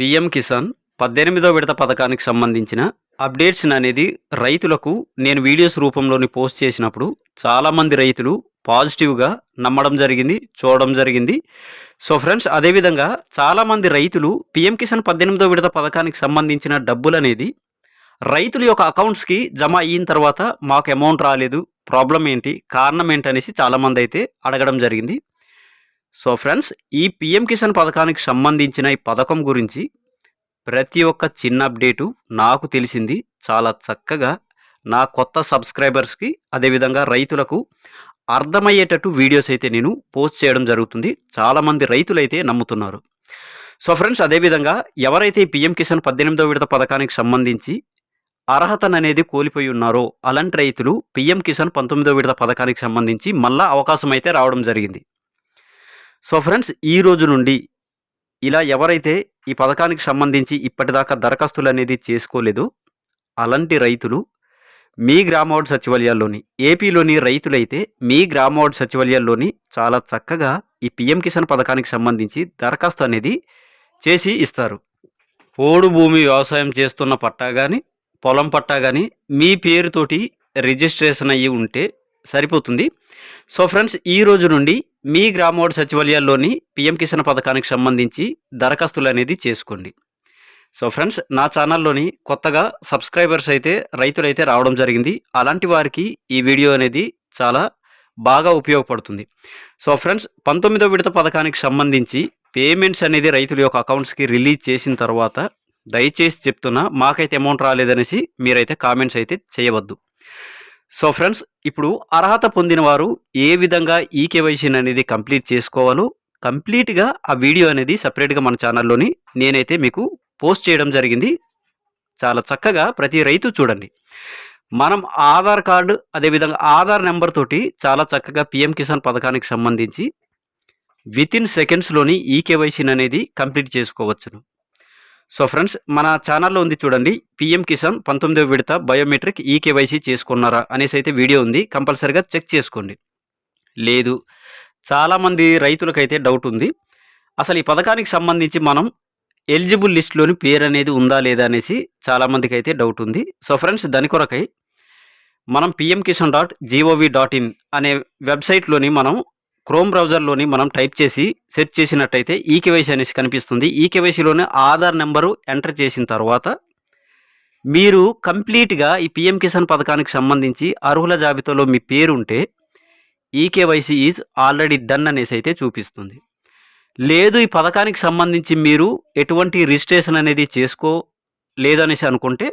PM Kisan పద్దెనిమిదో విడత పథకానికి సంబంధించిన అప్డేట్స్ అనేది రైతులకు నేను వీడియోస్ రూపంలోని పోస్ట్ చేసినప్పుడు చాలామంది రైతులు పాజిటివ్గా నమ్మడం జరిగింది చూడడం జరిగింది. సో ఫ్రెండ్స్ అదేవిధంగా చాలామంది రైతులు పిఎం కిసాన్ పద్దెనిమిదో విడత పథకానికి సంబంధించిన డబ్బులు అనేది రైతుల యొక్క అకౌంట్స్కి జమ అయిన తర్వాత మాకు అమౌంట్ రాలేదు. ప్రాబ్లం ఏంటి? కారణం ఏంటి అనేసి చాలామంది అయితే అడగడం జరిగింది. సో ఫ్రెండ్స్ ఈ పిఎం కిసాన్ పథకానికి సంబంధించిన ఈ పథకం గురించి ప్రతి ఒక్క చిన్న అప్డేటు నాకు తెలిసింది. చాలా చక్కగా నా కొత్త సబ్స్క్రైబర్స్కి అదేవిధంగా రైతులకు అర్థమయ్యేటట్టు వీడియోస్ అయితే నేను పోస్ట్ చేయడం జరుగుతుంది. చాలామంది రైతులైతే నమ్ముతున్నారు. సో ఫ్రెండ్స్ అదేవిధంగా ఎవరైతే పిఎం కిసాన్ పద్దెనిమిదో విడత పథకానికి సంబంధించి అర్హతను అనేది కోల్పోయి ఉన్నారో అలాంటి రైతులు పిఎం కిసాన్ పంతొమ్మిదో విడత పథకానికి సంబంధించి మళ్ళా అవకాశం అయితే రావడం జరిగింది. సో ఫ్రెండ్స్ ఈ రోజు నుండి ఇలా ఎవరైతే ఈ పథకానికి సంబంధించి ఇప్పటిదాకా దరఖాస్తులు అనేది చేసుకోలేదు అలాంటి రైతులు మీ గ్రామవార్డు సచివాలయాల్లోని ఏపీలోని రైతులైతే మీ గ్రామవార్డు సచివాలయాల్లోని చాలా చక్కగా ఈ పిఎం కిసాన్ పథకానికి సంబంధించి దరఖాస్తు అనేది చేసి ఇస్తారు. పోడు భూమి వ్యవసాయం చేస్తున్న పట్టా కానీ పొలం పట్టా కానీ మీ పేరుతోటి రిజిస్ట్రేషన్ అయ్యి ఉంటే సరిపోతుంది. సో ఫ్రెండ్స్ ఈ రోజు నుండి మీ గ్రామోడ్ సచివాలయాల్లోని పిఎం కిసాన్ పథకానికి సంబంధించి దరఖాస్తులు అనేది చేసుకోండి. సో ఫ్రెండ్స్ నా ఛానల్లోని కొత్తగా సబ్స్క్రైబర్స్ అయితే రైతులైతే రావడం జరిగింది. అలాంటి వారికి ఈ వీడియో అనేది చాలా బాగా ఉపయోగపడుతుంది. సో ఫ్రెండ్స్ పంతొమ్మిదో విడత పథకానికి సంబంధించి పేమెంట్స్ అనేది రైతుల యొక్క అకౌంట్స్కి రిలీజ్ చేసిన తర్వాత దయచేసి చెప్తున్నా మాకైతే అమౌంట్ రాలేదనేసి మీరైతే కామెంట్స్ అయితే చేయవద్దు. సో ఫ్రెండ్స్ ఇప్పుడు అర్హత పొందిన వారు ఏ విధంగా ఈ కేవైసీని అనేది కంప్లీట్ చేసుకోవాలో కంప్లీట్గా ఆ వీడియో అనేది సపరేట్గా మన ఛానల్లోని నేనైతే మీకు పోస్ట్ చేయడం జరిగింది. చాలా చక్కగా ప్రతి రైతు చూడండి. మనం ఆధార్ కార్డు అదేవిధంగా ఆధార్ నెంబర్ తోటి చాలా చక్కగా పిఎం కిసాన్ పథకానికి సంబంధించి విత్ ఇన్ సెకండ్స్లోని ఈ కేవైసీని అనేది కంప్లీట్ చేసుకోవచ్చును. సో ఫ్రెండ్స్ మన ఛానల్లో ఉంది చూడండి పిఎం కిసాన్ పంతొమ్మిదవ విడత బయోమెట్రిక్ ఈ కేవైసీ చేసుకున్నారా అనేసి అయితే వీడియో ఉంది కంపల్సరిగా చెక్ చేసుకోండి. లేదు చాలామంది రైతులకైతే డౌట్ ఉంది. అసలు ఈ పథకానికి సంబంధించి మనం ఎలిజిబుల్ లిస్ట్లోని పేరు అనేది ఉందా లేదా అనేసి చాలామందికి అయితే డౌట్ ఉంది. సో ఫ్రెండ్స్ దాని కొరకై మనం PM Kisan dot GOV dot in అనే వెబ్సైట్లోని మనం క్రోమ్ బ్రౌజర్లోని మనం టైప్ చేసి సెర్చ్ చేసినట్టయితే ఈ కేవైసీ అనేసి కనిపిస్తుంది. ఈ ఆధార్ నెంబరు ఎంటర్ చేసిన తర్వాత మీరు కంప్లీట్గా ఈ పిఎం కిసాన్ పథకానికి సంబంధించి అర్హుల జాబితాలో మీ పేరు ఉంటే ఈ కేవైసీ ఈజ్ ఆల్రెడీ డన్ అనేసి అయితే చూపిస్తుంది. లేదు ఈ పథకానికి సంబంధించి మీరు ఎటువంటి రిజిస్ట్రేషన్ అనేది చేసుకో లేదనేసి అనుకుంటే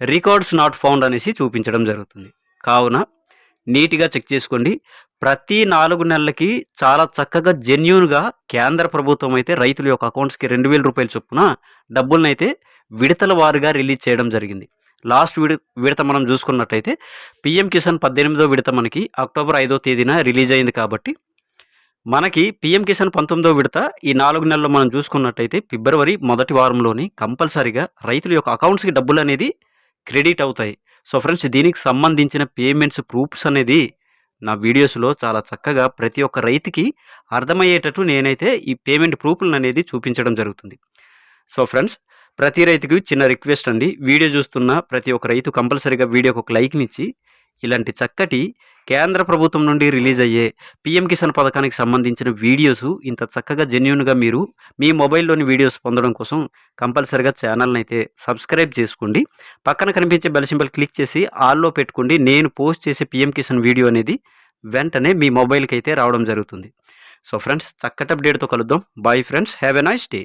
రికార్డ్స్ నాట్ ఫౌండ్ అనేసి చూపించడం జరుగుతుంది. కావున నీట్గా చెక్ చేసుకోండి. ప్రతి నాలుగు నెలలకి చాలా చక్కగా జెన్యున్గా కేంద్ర ప్రభుత్వం అయితే రైతుల యొక్క అకౌంట్స్కి రెండు వేల రూపాయల చొప్పున డబ్బులను అయితే విడతల వారుగా రిలీజ్ చేయడం జరిగింది. లాస్ట్ విడ విడత మనం చూసుకున్నట్టయితే పిఎం కిసాన్ పద్దెనిమిదో విడత మనకి అక్టోబర్ ఐదో తేదీన రిలీజ్ అయింది కాబట్టి మనకి పిఎం కిసాన్ పంతొమ్మిదో విడత ఈ నాలుగు నెలల్లో మనం చూసుకున్నట్టయితే ఫిబ్రవరి మొదటి వారంలోని కంపల్సరీగా రైతుల యొక్క అకౌంట్స్కి డబ్బులు అనేది క్రెడిట్ అవుతాయి. సో ఫ్రెండ్స్ దీనికి సంబంధించిన పేమెంట్స్ ప్రూఫ్స్ అనేది నా వీడియోస్లో చాలా చక్కగా ప్రతి ఒక్క రైతుకి అర్థమయ్యేటట్టు నేనైతే ఈ పేమెంట్ ప్రూఫ్లను అనేది చూపించడం జరుగుతుంది. సో ఫ్రెండ్స్ ప్రతి రైతుకి చిన్న రిక్వెస్ట్ అండి. వీడియో చూస్తున్న ప్రతి ఒక్క రైతు కంపల్సరీగా వీడియోకి ఒక లైక్నిచ్చి ఇలాంటి చక్కటి కేంద్ర ప్రభుత్వం నుండి రిలీజ్ అయ్యే పిఎం కిసాన్ పథకానికి సంబంధించిన వీడియోస్ ఇంత చక్కగా జెన్యున్గా మీరు మీ మొబైల్లోని వీడియోస్ పొందడం కోసం కంపల్సరిగా ఛానల్ని అయితే సబ్స్క్రైబ్ చేసుకోండి. పక్కన కనిపించే బెల్ సింబల్ క్లిక్ చేసి ఆల్లో పెట్టుకోండి. నేను పోస్ట్ చేసే పిఎం కిసాన్ వీడియో అనేది వెంటనే మీ మొబైల్కి అయితే రావడం జరుగుతుంది. సో ఫ్రెండ్స్ చక్కటి అప్డేట్తో కలుద్దాం. Bye friends. Have a nice day.